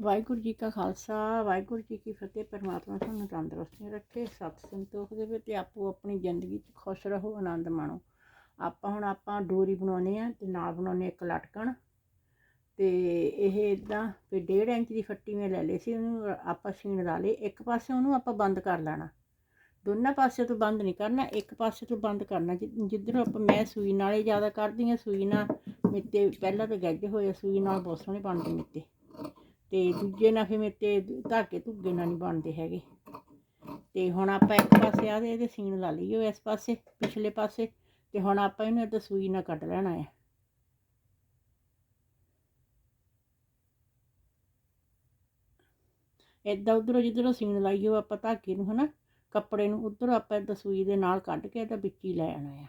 ਵਾਹਿਗੁਰੂ ਜੀ ਕਾ ਖਾਲਸਾ, ਵਾਹਿਗੁਰੂ ਜੀ ਕੀ ਫਤਿਹ। ਪਰਮਾਤਮਾ ਤੁਹਾਨੂੰ ਤੰਦਰੁਸਤੀ ਰੱਖੇ, ਸਤ ਸੰਤੋਖ ਦੇਵੇ ਤੇ ਆਪੋ ਆਪਣੀ ਜ਼ਿੰਦਗੀ 'ਚ ਖੁਸ਼ ਰਹੋ, ਆਨੰਦ ਮਾਣੋ। ਆਪਾਂ ਹੁਣ ਆਪਾਂ ਡੋਰੀ ਬਣਾਉਨੇ ਆ ਤੇ ਨਾਲ ਬਣਾਉਨੇ ਇੱਕ ਲਟਕਣ। ਤੇ ਇਹ ਇਦਾਂ ਵੀ 1.5 ਇੰਚ ਦੀ ਫੱਟੀ ਮੈਂ ਲੈ ਲਈ ਸੀ, ਉਹਨੂੰ ਆਪਾਂ ਸੀਨ ਲਾ ਲਈ। ਇੱਕ ਪਾਸੇ ਉਹਨੂੰ ਆਪਾਂ ਬੰਦ ਕਰ ਲੈਣਾ। ਦੋਨਾਂ ਪਾਸੇ ਤੋਂ ਬੰਦ ਨਹੀਂ ਕਰਨਾ, ਇੱਕ ਪਾਸੇ ਤੋਂ ਬੰਦ ਕਰਨਾ। ਜਿ- ਜਿੱਧਰੋਂ ਆਪਾਂ ਮੈਂ ਸੂਈ ਨਾਲੇ ਜ਼ਿਆਦਾ ਕਰਦੀ ਆ ਸੂਈ ਨਾਲ ਮਿੱਤੇ ਪਹਿਲਾਂ ਤਾਂ ਗੱਜ ਹੋਏ ਸੂਈ ਨਾਲ ਬਹੁਤ ਸੋਹਣੇ ਬਣਦੇ ਮਿੱਤੇ ਤੇ ਦੂਜੇ ਨਾਲ ਫਿਰ ਮੇਰੇ 'ਤੇ ਧਾਗੇ ਧੁੱਗੇ ਨਾਲ ਨਹੀਂ ਬਣਦੇ ਹੈਗੇ। ਤੇ ਹੁਣ ਆਪਾਂ ਇੱਕ ਪਾਸੇ ਆ ਇਹਦੇ ਸੀਨ ਲਾ ਲਈਓ ਇਸ ਪਾਸੇ, ਪਿਛਲੇ ਪਾਸੇ, ਤੇ ਹੁਣ ਆਪਾਂ ਇਹਨੂੰ ਇੱਧਰ ਸੂਈ ਨਾਲ ਕੱਢ ਲੈਣਾ ਹੈ ਏਦਾਂ ਉਧਰੋਂ ਜਿੱਧਰੋਂ ਸੀਨ ਲਾਈਓ ਆਪਾਂ ਧਾਗੇ ਨੂੰ ਹਨਾ, ਕੱਪੜੇ ਨੂੰ ਉਧਰੋਂ ਆਪਾਂ ਏਦਾਂ ਸੂਈ ਦੇ ਨਾਲ ਕੱਢ ਕੇ ਇਹਦਾ ਵਿੱਚ ਹੀ ਲੈ ਆਣਾ ਹੈ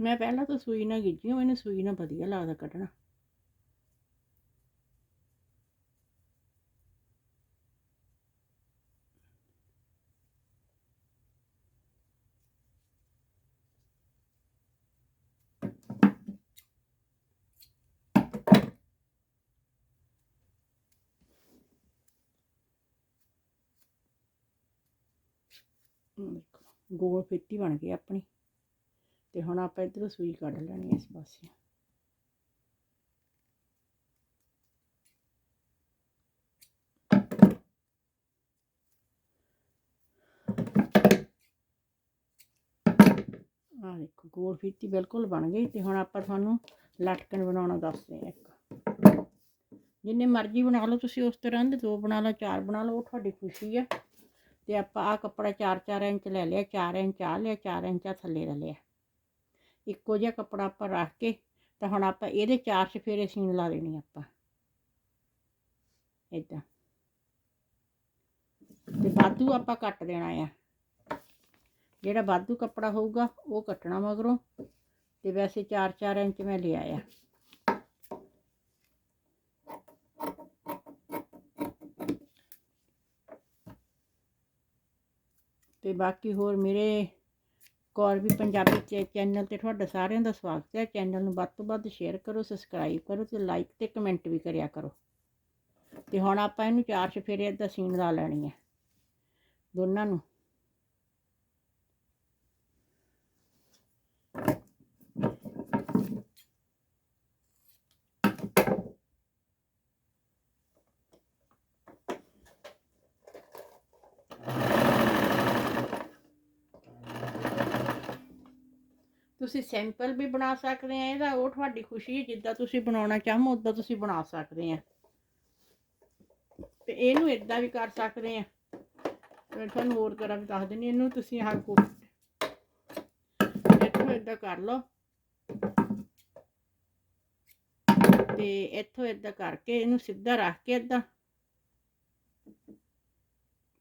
ਮੈਂ ਪਹਿਲਾਂ ਤਾਂ ਸੂਈ ਨਾਲ ਗਿੱਜੀ ਮੈਨੂੰ ਸੂਈ ਨਾਲ ਵਧੀਆ ਲੱਗਦਾ ਕੱਢਣਾ। ਗੋਲ ਫੇਤੀ ਬਣ ਗਈ ਆਪਣੀ। ਤੇ ਹੁਣ ਆਪਾਂ ਇਧਰੋਂ ਸੂਈ ਕੱਢ ਲੈਣੀ ਹੈ ਇਸ ਪਾਸੇ। ਆਹ ਦੇਖੋ, ਗੋਲ ਫੀਤੀ ਬਿਲਕੁਲ ਬਣ ਗਈ ਤੇ ਹੁਣ ਆਪਾਂ ਤੁਹਾਨੂੰ ਲਟਕਣ ਬਣਾਉਣਾ ਦੱਸਦੇ ਹਾਂ ਇੱਕ। ਜਿੰਨੇ ਮਰਜ਼ੀ ਬਣਾ ਲਓ ਤੁਸੀਂ ਉਸ ਤਰ੍ਹਾਂ ਦੇ, ਦੋ ਬਣਾ ਲਓ, ਚਾਰ ਬਣਾ ਲਓ, ਉਹ ਤੁਹਾਡੀ ਖੁਸ਼ੀ ਆ। ਤੇ ਆਪਾਂ ਆ ਕੱਪੜਾ 4-4 ਇੰਚ ਲੈ ਲਿਆ 4 ਇੰਚ ਆ ਲਿਆ 4 ਇੰਚ ਆ ਥੱਲੇ ਦਾ ਲਿਆ। ਇੱਕੋ ਜਿਹਾ ਕੱਪੜਾ ਆਪਾਂ ਰੱਖ ਕੇ, ਤਾਂ ਹੁਣ ਆਪਾਂ ਇਹਦੇ ਚਾਰ ਚਫੇਰੇ ਸੀਨ ਲਾ ਦੇਣੀ ਆਪਾਂ। ਇਦਾਂ ਤੇ ਬਾਦੂ ਆਪਾਂ ਕੱਟ ਦੇਣਾ ਆ। ਜਿਹੜਾ ਬਾਦੂ ਕੱਪੜਾ ਹੋਊਗਾ, ਉਹ ਕੱਟਣਾ ਮਗਰੋਂ। ਤੇ ਵੈਸੇ 4-4 ਇੰਚ ਮੈਂ ਲਿਆ ਆ। ਤੇ ਬਾਕੀ ਹੋਰ ਮੇਰੇ ਕੌਰ ਵੀ ਪੰਜਾਬੀ ਚੈ- ਚੈਨਲ ਤੇ ਤੁਹਾਡਾ ਸਾਰਿਆਂ ਦਾ ਸਵਾਗਤ ਹੈ। ਚੈਨਲ ਨੂੰ ਵੱਧ ਤੋਂ ਵੱਧ ਸ਼ੇਅਰ ਕਰੋ ਸਬਸਕ੍ਰਾਈਬ ਕਰੋ ਤੇ ਲਾਈਕ ਤੇ ਕਮੈਂਟ ਵੀ ਕਰਿਆ ਕਰੋ। ਤੇ ਹੁਣ ਆਪਾਂ ਇਹਨੂੰ ਚਾਰ ਚਫੇਰੇ ਦਾ ਸੀਨ ਲਾ ਲੈਣੀ ਹੈ। ਦੋਨਾਂ ਨੂੰ। ਤੁਸੀਂ ਸਿੰਪਲ ਵੀ ਬਣਾ ਸਕਦੇ ਆ, ਇਹਦਾ ਉਹ ਤੁਹਾਡੀ ਖੁਸ਼ੀ ਹੈ, ਜਿੱਦਾਂ ਤੁਸੀਂ ਬਣਾਉਣਾ ਚਾਹੋ ਉਦਾਂ ਤੁਸੀਂ ਬਣਾ ਸਕਦੇ ਆ। ਤੇ ਇਹਨੂੰ ਇਦਾਂ ਵੀ ਕਰ ਸਕਦੇ ਆ। ਮੈਂ ਤੁਹਾਨੂੰ ਹੋਰ ਤਰ੍ਹਾਂ ਵੀ ਦੱਸ ਦਿੰਦੀ ਇਹਨੂੰ ਤੁਸੀਂ ਆਹ ਕੋ ਇੱਥੋਂ ਇਦਾਂ ਕਰ ਲਓ। ਤੇ ਇੱਥੋਂ ਇਦਾਂ ਕਰਕੇ ਇਹਨੂੰ ਸਿੱਧਾ ਰੱਖ ਕੇ ਇਦਾਂ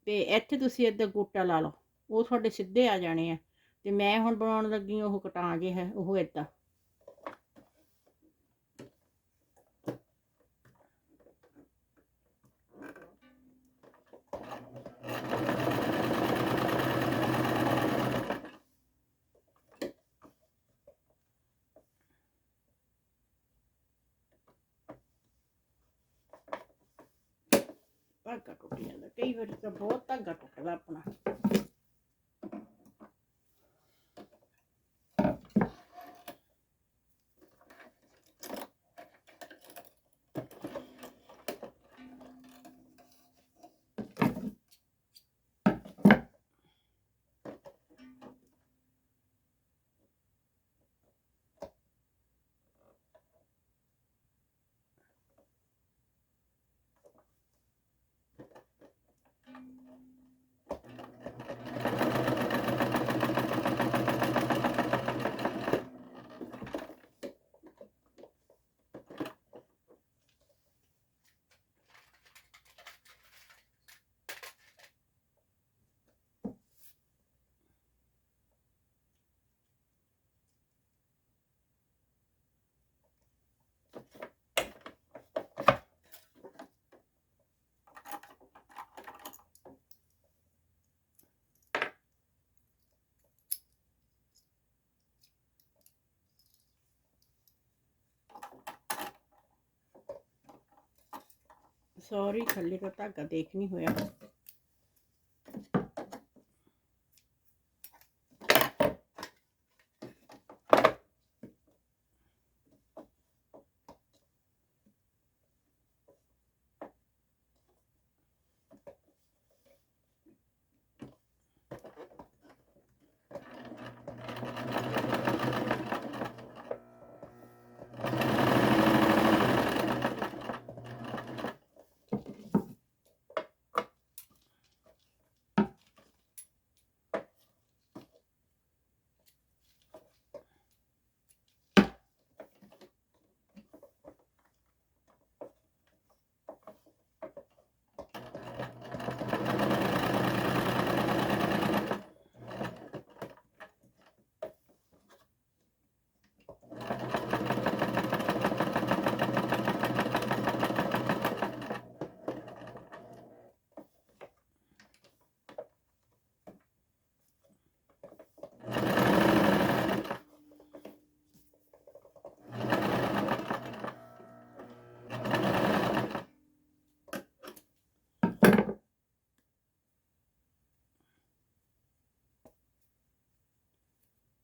ਤੇ ਇੱਥੇ ਤੁਸੀਂ ਇਦਾਂ ਗੋਟਾ ਲਾ ਲਓ, ਉਹ ਤੁਹਾਡੇ ਸਿੱਧੇ ਆ ਜਾਣੇ ਆ। ਤੇ ਮੈਂ ਹੁਣ ਬਣਾਉਣ ਲੱਗੀ ਉਹ ਕਟਾਂ ਜੇ ਹੈ ਉਹ ਏਦਾਂ। ਧਾਗਾ ਟੁੱਟ ਜਾਂਦਾ, ਕਈ ਵਾਰੀ ਤਾਂ ਬਹੁਤ ਧਾਗਾ ਟੁੱਟਦਾ ਆਪਣਾ। ਸੌਰੀ ਥੱਲੇ ਤੋਂ ਧਾਗਾ ਦੇਖ ਨਹੀਂ ਹੋਇਆ।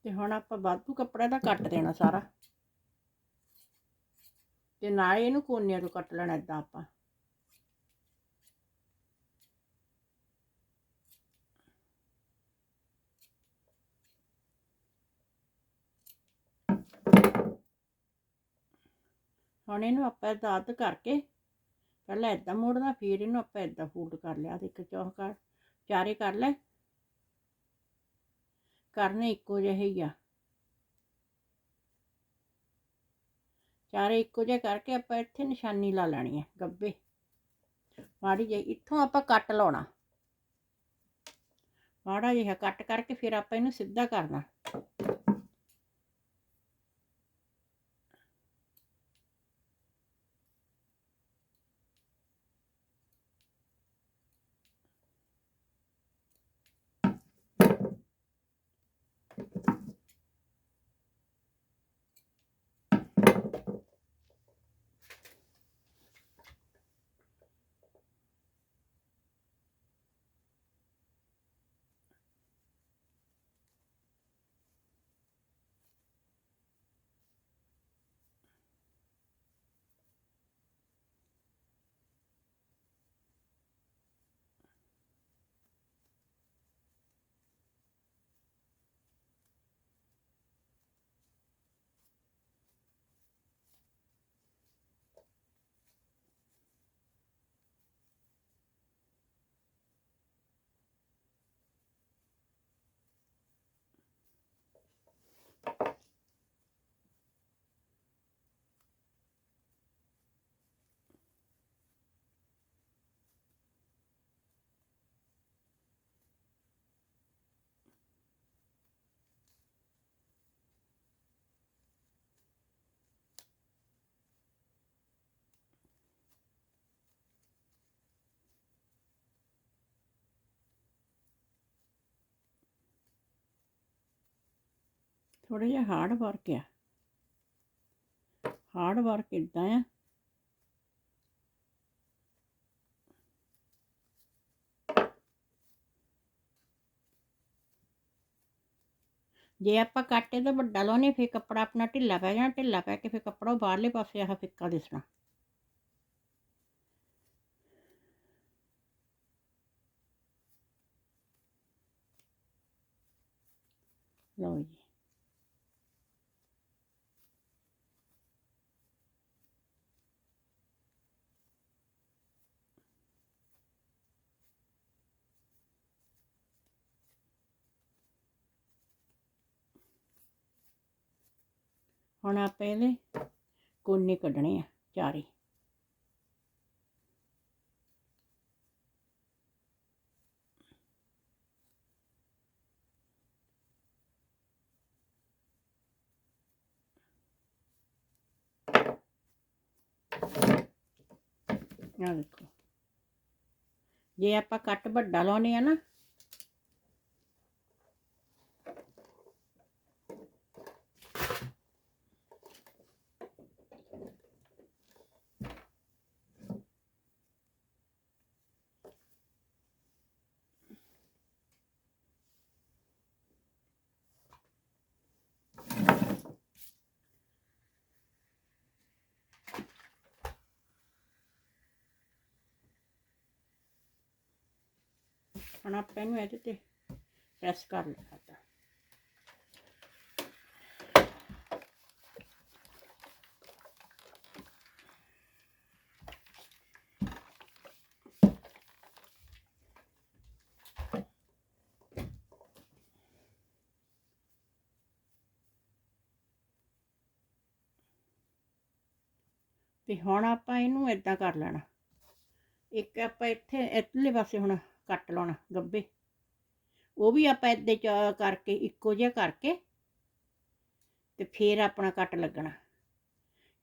ਤੇ ਹੁਣ ਆਪਾਂ ਵਾਧੂ ਕੱਪੜਾ ਦਾ ਕੱਟ ਦੇਣਾ ਸਾਰਾ। ਤੇ ਨਾਲ ਇਹਨੂੰ ਕੋਨਿਆਂ ਤੋਂ ਕੱਟ ਲੈਣਾ ਇਦਾਂ ਆਪਾਂ। ਹੁਣ ਇਹਨੂੰ ਆਪਾਂ ਏਦਾਂ ਅੱਧ ਕਰਕੇ ਪਹਿਲਾਂ ਇਦਾਂ ਮੋੜਨਾ, ਫਿਰ ਇਹਨੂੰ ਆਪਾਂ ਇਦਾਂ ਫੋਲਡ ਕਰ ਲਿਆ। ਤੇ ਇੱਕ ਚੌਕਾ ਚਾਰੇ ਕਰ ਲੈ। ਕਰਨੇ ਇੱਕੋ ਜਿਹੇ ਹੀ ਆ। ਚਾਰੇ ਇੱਕੋ ਜਿਹੇ ਕਰਕੇ ਆਪਾਂ ਇੱਥੇ ਨਿਸ਼ਾਨੀ ਲਾ ਲੈਣੀ ਹੈ ਗੱਬੇ। ਮਾੜੀ ਜਿਹੀ ਇੱਥੋਂ ਆਪਾਂ ਕੱਟ ਲਾਉਣਾ। ਮਾੜਾ ਜਿਹਾ ਕੱਟ ਕਰਕੇ ਫਿਰ ਆਪਾਂ ਇਹਨੂੰ ਸਿੱਧਾ ਕਰਨਾ। ਥੋੜਾ ਜਿਹਾ ਹਾਰਡ ਵਰਕ ਆ ਹਾਰਡ ਵਰਕ ਇਦਾਂ ਆ। ਜੇ ਆਪਾਂ ਕਾਟੇ ਦਾ ਵੱਡਾ ਲਾਉਨੇ ਫਿਰ ਕੱਪੜਾ ਆਪਣਾ ਢਿੱਲਾ ਪੈ ਜਾਣਾ, ਢਿੱਲਾ ਪੈ ਕੇ ਫਿਰ ਕੱਪੜਾ ਉਹ ਬਾਹਰਲੇ ਪਾਸੇ ਆਹ ਫਿੱਕਾ ਦਿਸਣਾ ਲਓ ਜੀ ਹੁਣ ਆਪਾਂ ਇਹਦੇ ਕੋਨੇ ਕੱਢਣੇ ਆ ਚਾਰੇ। ਆ ਦੇਖੋ। ਜੇ ਆਪਾਂ ਕੱਟ ਵੱਡਾ ਲਾਉਨੇ ਆ ਨਾ ਹੁਣ ਆਪਾਂ ਇਹਨੂੰ ਇਹਦੇ ਤੇ ਪ੍ਰੈਸ ਕਰ ਲੈਣਾ ਤਾਂ ਤੇ ਹੁਣ ਆਪਾਂ ਇਹਨੂੰ ਇਦਾਂ ਕਰ ਲੈਣਾ। ਇੱਕ ਆਪਾਂ ਇੱਥੇ, ਇੱਧਰਲੇ ਪਾਸੇ ਹੁਣ ਕੱਟ ਲਾਉਣਾ ਗੱਬੇ। ਉਹ ਵੀ ਆਪਾਂ ਇੱਦੇ ਚ ਕਰਕੇ, ਇੱਕੋ ਜਿਹਾ ਕਰਕੇ ਤੇ ਫੇਰ ਆਪਣਾ ਕੱਟ ਲੱਗਣਾ।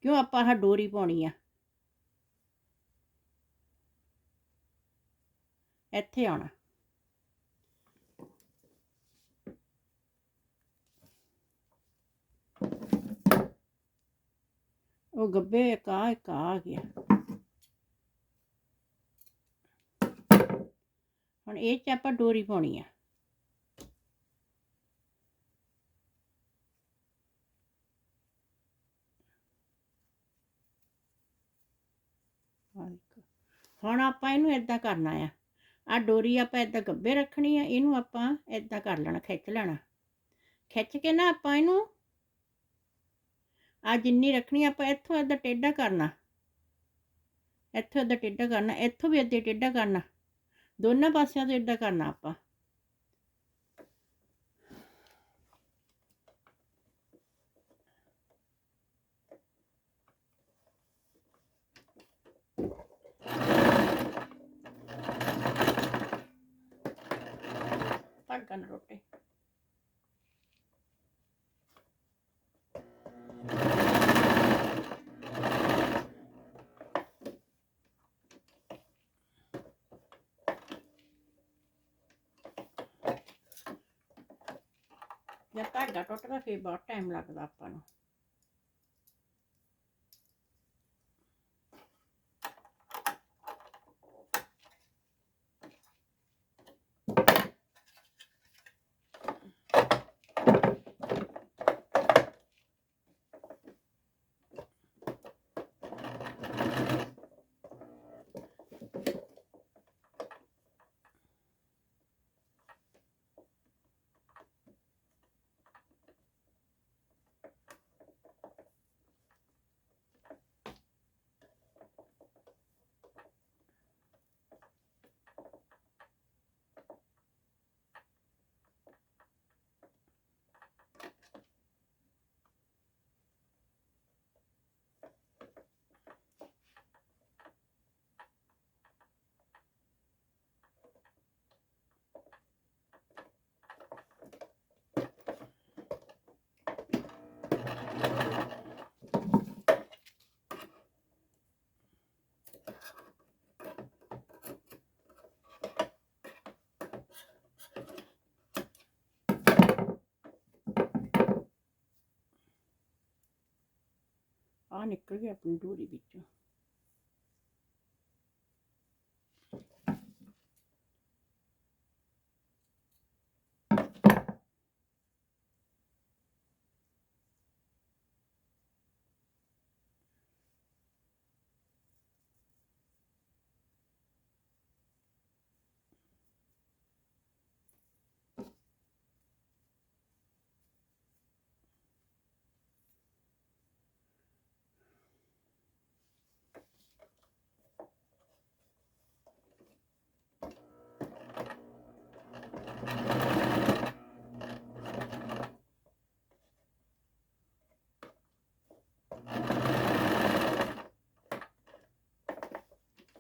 ਕਿਉਂ ਆਪਾਂ ਆਹ ਡੋਰੀ ਪਾਉਣੀ ਆ? ਇੱਥੇ ਆਉਣਾ। ਉਹ ਗੱਬੇ, ਇੱਕ ਆ ਇੱਕ ਆ ਆ ਗਿਆ। ਹੁਣ ਇਹ ਚ ਆਪਾਂ ਡੋਰੀ ਪਾਉਣੀ ਆ। ਹੁਣ ਆਪਾਂ ਇਹਨੂੰ ਇਦਾਂ ਕਰਨਾ ਆ। ਆ ਡੋਰੀ ਆਪਾਂ ਇਦਾਂ ਗੱਬੇ ਰੱਖਣੀ ਆ, ਇਹਨੂੰ ਆਪਾਂ ਇਦਾਂ ਕਰ ਲੈਣਾ, ਖਿੱਚ ਲੈਣਾ। ਖਿੱਚ ਕੇ ਨਾ ਆਪਾਂ ਇਹਨੂੰ ਆ ਜਿੰਨੀ ਰੱਖਣੀ ਆਪਾਂ ਇੱਥੋਂ ਇਦਾਂ ਟੇਢਾ ਕਰਨਾ। ਇੱਥੋਂ ਇਦਾਂ ਟੇਢਾ ਕਰਨਾ, ਇੱਥੋਂ ਵੀ ਇਦਾਂ ਟੇਢਾ ਕਰਨਾ। ਦੋਨਾਂ ਪਾਸਿਆਂ ਤੋਂ ਇਦਾਂ ਕਰਨਾ ਆਪਾਂ। ਧਾਗਾ ਨਾ ਰੋਟੇ। ਜੇ ਧਾਗਾ ਟੁੱਟਦਾ ਫਿਰ ਬਹੁਤ ਟਾਈਮ ਲੱਗਦਾ ਆਪਾਂ ਨੂੰ। ਆ ਨਿਕਲ ਗਿਆ ਆਪਣੀ ਡੋਰੀ ਵਿੱਚੋਂ।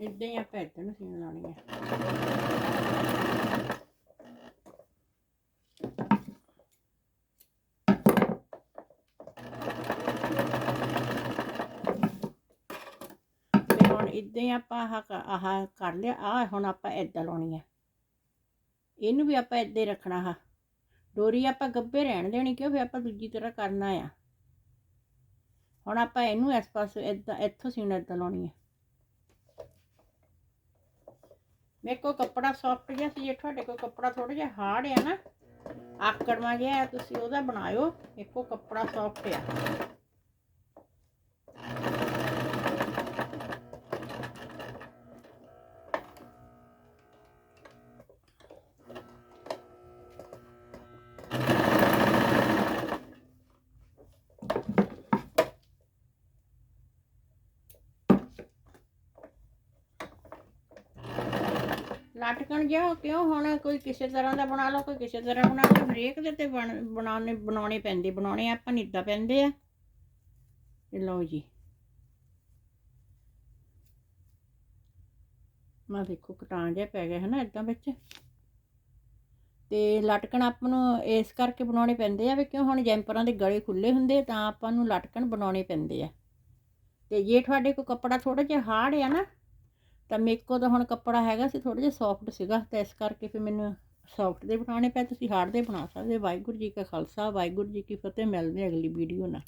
ਇਦਾਂ ਹੀ ਆਪਾਂ ਇੱਧਰ ਨੂੰ ਸੀਨ ਲਾਉਣੀ ਹੈ ਤੇ ਹੁਣ ਇਦਾਂ ਹੀ ਆਪਾਂ ਆਹ ਆਹ ਕਰ ਲਿਆ ਆ ਹੁਣ ਆਪਾਂ ਇੱਦਾਂ ਲਾਉਣੀ ਹੈ ਇਹਨੂੰ ਵੀ ਆਪਾਂ ਇੱਦਾਂ ਹੀ ਰੱਖਣਾ ਆ ਡੋਰੀ ਆਪਾਂ ਗੱਬੇ ਰਹਿਣ ਦੇਣੀ ਕਿਉਂ ਫਿਰ ਆਪਾਂ ਦੂਜੀ ਤਰ੍ਹਾਂ ਕਰਨਾ ਆ। ਹੁਣ ਆਪਾਂ ਇਹਨੂੰ ਇਸ ਪਾਸੇ ਇੱਦਾਂ ਇੱਥੋਂ ਸੀਨ ਇੱਦਾਂ ਲਾਉਣੀ ਹੈ ਮੇਰੇ ਕੋਲ ਕੱਪੜਾ ਸੌਫਟ ਜਿਹਾ ਸੀ ਜੇ ਤੁਹਾਡੇ ਕੋਲ ਕੱਪੜਾ ਥੋੜਾ ਜਿਹਾ ਹਾਰਡ ਆ ਨਾ ਆਕੜਵਾ ਜਿਹਾ ਹੈ, ਤੁਸੀਂ ਉਹਦਾ ਬਣਾਇਓ ਮੇਰੇ ਕੋਲ ਕੱਪੜਾ ਸੌਫਟ ਆ। ਲਟਕਣ ਜਿਹਾ ਕਿਉਂ ਹੁਣ ਕੋਈ ਕਿਸੇ ਤਰ੍ਹਾਂ ਦਾ ਬਣਾ ਲਓ, ਕੋਈ ਕਿਸੇ ਤਰ੍ਹਾਂ ਬਣਾ ਲਓ, ਹਰੇਕ ਦੇ ਤੇ ਬਣਾਉਣੇ ਬਣਾਉਣੇ ਪੈਂਦੇ, ਬਣਾਉਣੇ ਆਪਾਂ ਨਹੀਂ ਏਦਾਂ ਪੈਂਦੇ ਆ। ਲਓ ਜੀ। ਮੈਂ ਦੇਖੋ ਕਟਾਂ ਜਿਹਾ ਪੈ ਗਿਆ ਹੈ ਨਾ ਇਦਾਂ ਵਿੱਚ। ਤੇ ਲਟਕਣ ਆਪਾਂ ਨੂੰ ਇਸ ਕਰਕੇ ਬਣਾਉਣੇ ਪੈਂਦੇ ਆ ਵੀ ਕਿਉਂ ਹੁਣ ਜੈਂਪਰਾਂ ਦੇ ਗਲੇ ਖੁੱਲੇ ਹੁੰਦੇ ਤਾਂ ਆਪਾਂ ਨੂੰ ਲਟਕਣ ਬਣਾਉਣੇ ਪੈਂਦੇ ਆ। ਤੇ ਜੇ ਤੁਹਾਡੇ ਕੋਲ ਕੱਪੜਾ ਥੋੜਾ ਜਿਹਾ ਹਾਰਡ ਆ ਨਾ ਤਾਂ ਮੇਕੋ ਕੋਲ ਤਾਂ ਹੁਣ ਕੱਪੜਾ ਹੈਗਾ ਸੀ ਥੋੜਾ ਜਿਹਾ ਸੌਫਟ ਸੀਗਾ, ਤਾਂ ਇਸ ਕਰਕੇ ਫਿਰ ਮੈਨੂੰ ਸੌਫਟ ਦੇ ਬਣਾਉਣੇ ਪਏ, ਤੁਸੀਂ ਹਾਰਡ ਦੇ ਬਣਾ ਸਕਦੇ ਹੋ। ਵਾਹਿਗੁਰੂ ਜੀ ਕਾ ਖਾਲਸਾ, ਵਾਹਿਗੁਰੂ ਜੀ ਕੀ ਫਤਿਹ, ਮਿਲਦੇ ਹਾਂ ਅਗਲੀ ਵੀਡੀਓ ਨਾਲ